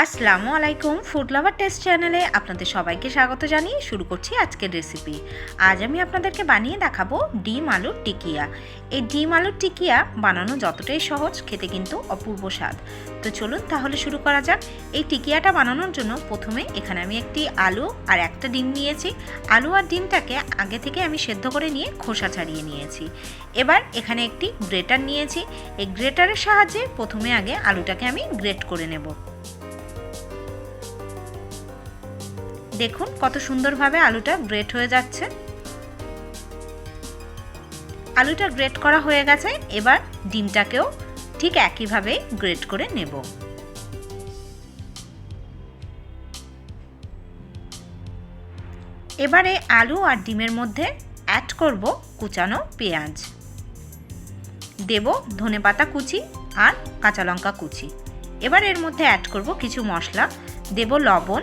আসসালামু আলাইকুম food lover test চ্যানেলে আপনাদের সবাইকে স্বাগত জানিয়ে শুরু করছি আজকের রেসিপি। আজ আমি আপনাদেরকে বানিয়ে দেখাবো ডিম আলুর টিকিয়া। এই ডিম আলুর টিকিয়া বানানো যতটাই সহজ, খেতে কিন্তু অপূর্ব স্বাদ। তো চলুন তাহলে শুরু করা যাক। এই টিকিয়াটা বানানোর জন্য প্রথমে এখানে আমি একটি আলু আর একটা ডিম নিয়েছি। আলু আর ডিমটাকে আগে থেকে আমি সেদ্ধ করে নিয়ে খোসা ছাড়িয়ে নিয়েছি। এবার এখানে একটি গ্রেটার নিয়েছি। এই গ্রেটারের সাহায্যে প্রথমে আগে আলুটাকে আমি গ্রেট করে নেব। দেখুন কত সুন্দরভাবে আলুটা গ্রেট হয়ে যাচ্ছে। আলুটা গ্রেট করা হয়ে গেছে, এবার ডিমটাকেও ঠিক একইভাবে গ্রেট করে নেব। এবারে আলু আর ডিমের মধ্যে অ্যাড করব কুচানো পেঁয়াজ। দেব ধনেপাতা কুচি আর কাঁচা লঙ্কা কুচি। এবার এর মধ্যে অ্যাড করব কিছু মশলা। দেব লবণ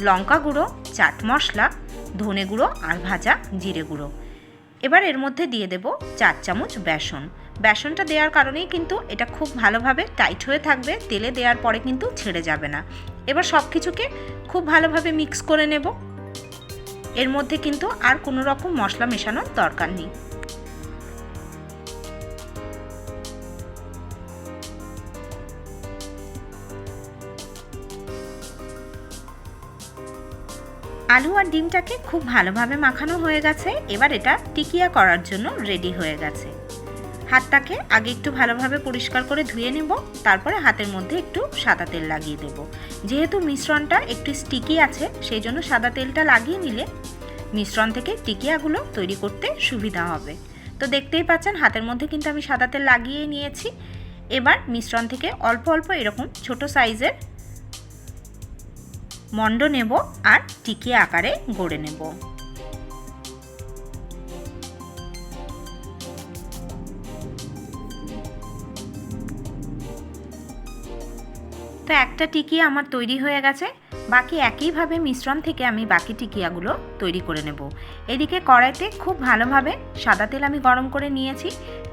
লঙ্কা গুঁড়ো, চাট মশলা, ধনে গুঁড়ো আর ভাজা জিরে গুঁড়ো। এবার এর মধ্যে দিয়ে দেব চার চামচ বেসন। বেসনটা দেওয়ার কারণেই কিন্তু এটা খুব ভালোভাবে টাইট হয়ে থাকবে, তেলে দেওয়ার পরে কিন্তু ছেড়ে যাবে না। এবার সব কিছুকে খুব ভালোভাবে মিক্স করে নেব। এর মধ্যে কিন্তু আর কোনো রকম মশলা মেশানোর দরকার নেই। আলু আর ডিমটাকে খুব ভালোভাবে মাখানো হয়ে গেছে। এবার এটা টিকিয়া করার জন্য রেডি হয়ে গেছে। হাতটাকে আগে একটু ভালোভাবে পরিষ্কার করে ধুয়ে নেব, তারপরে হাতের মধ্যে একটু সাদা তেল লাগিয়ে দেব। যেহেতু মিশ্রণটা একটু স্টিকি আছে, সেই জন্য সাদা তেলটা লাগিয়ে নিলে মিশ্রণ থেকে টিকিয়াগুলো তৈরি করতে সুবিধা হবে। তো দেখতেই পাচ্ছেন, হাতের মধ্যে কিন্তু আমি সাদা তেল লাগিয়ে নিয়েছি। এবার মিশ্রণ থেকে অল্প অল্প এরকম ছোট সাইজের মণ্ড নেব আর টিকে আকারে গড়ে নেব। তো একটা টিকিয়া আমার তৈরি হয়ে গেছে। বাকি একইভাবে মিশ্রণ থেকে আমি বাকি টিকিয়াগুলো তৈরি করে নেব। এদিকে কড়াইতে খুব ভালোভাবে সাদা তেল আমি গরম করে নিয়েছি।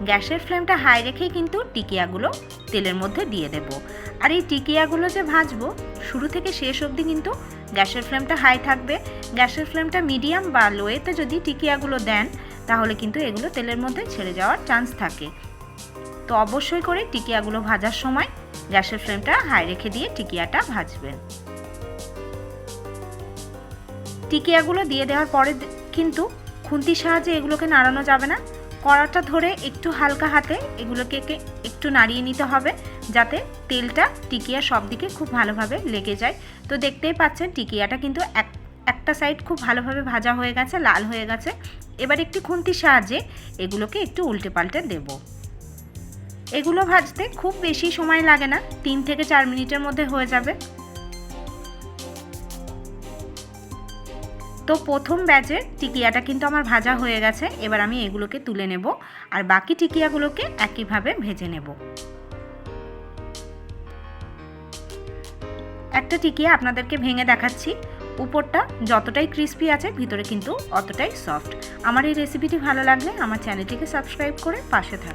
গ্যাসের ফ্লেমটা হাই রেখেই কিন্তু টিকিয়াগুলো তেলের মধ্যে দিয়ে দেব। আর এই টিকিয়াগুলো যে ভাজবো, শুরু থেকে শেষ অবধি কিন্তু গ্যাসের ফ্লেমটা হাই থাকবে। গ্যাসের ফ্লেমটা মিডিয়াম বা লোয়েতে যদি টিকিয়াগুলো দেন, তাহলে কিন্তু এগুলো তেলের মধ্যে ছেড়ে যাওয়ার চান্স থাকে। তো অবশ্যই করে টিকিয়াগুলো ভাজার সময় গ্যাসের ফ্লেমটা হাই রেখে দিয়ে টিকিয়াটা ভাজবেন। টিকিয়াগুলো দিয়ে দেওয়ার পরে কিন্তু খুন্তির সাহায্যে এগুলোকে নাড়ানো যাবে না। কড়াটা ধরে একটু হালকা হাতে এগুলোকে একটু নাড়িয়ে নিতে হবে যাতে তেলটা টিকিয়া সব দিকে খুব ভালোভাবে লেগে যায়। তো দেখতেই পাচ্ছেন টিকিয়াটা কিন্তু এক একটা সাইড খুব ভালোভাবে ভাজা হয়ে গেছে, লাল হয়ে গেছে। এবার একটি খুন্তির সাহায্যে এগুলোকে একটু উল্টে পাল্টে দেব। এগুলো ভাজতে খুব বেশি সময় লাগে না, তিন থেকে চার মিনিটের মধ্যে হয়ে যাবে। তো প্রথম ব্যাচের টিকিয়াটা কিন্তু আমার ভাজা হয়ে গেছে। এবার আমি এগুলোকে তুলে নেব আর বাকি টিকিয়াগুলোকে একইভাবে ভেজে নেব। একটা টিকিয়া আপনাদেরকে ভেঙে দেখাচ্ছি। উপরটা যতটাই ক্রিস্পি আছে, ভিতরে কিন্তু অতটাই সফট আমার এই রেসিপিটি ভালো লাগলে আমার চ্যানেলটিকে সাবস্ক্রাইব করে পাশে থাকুন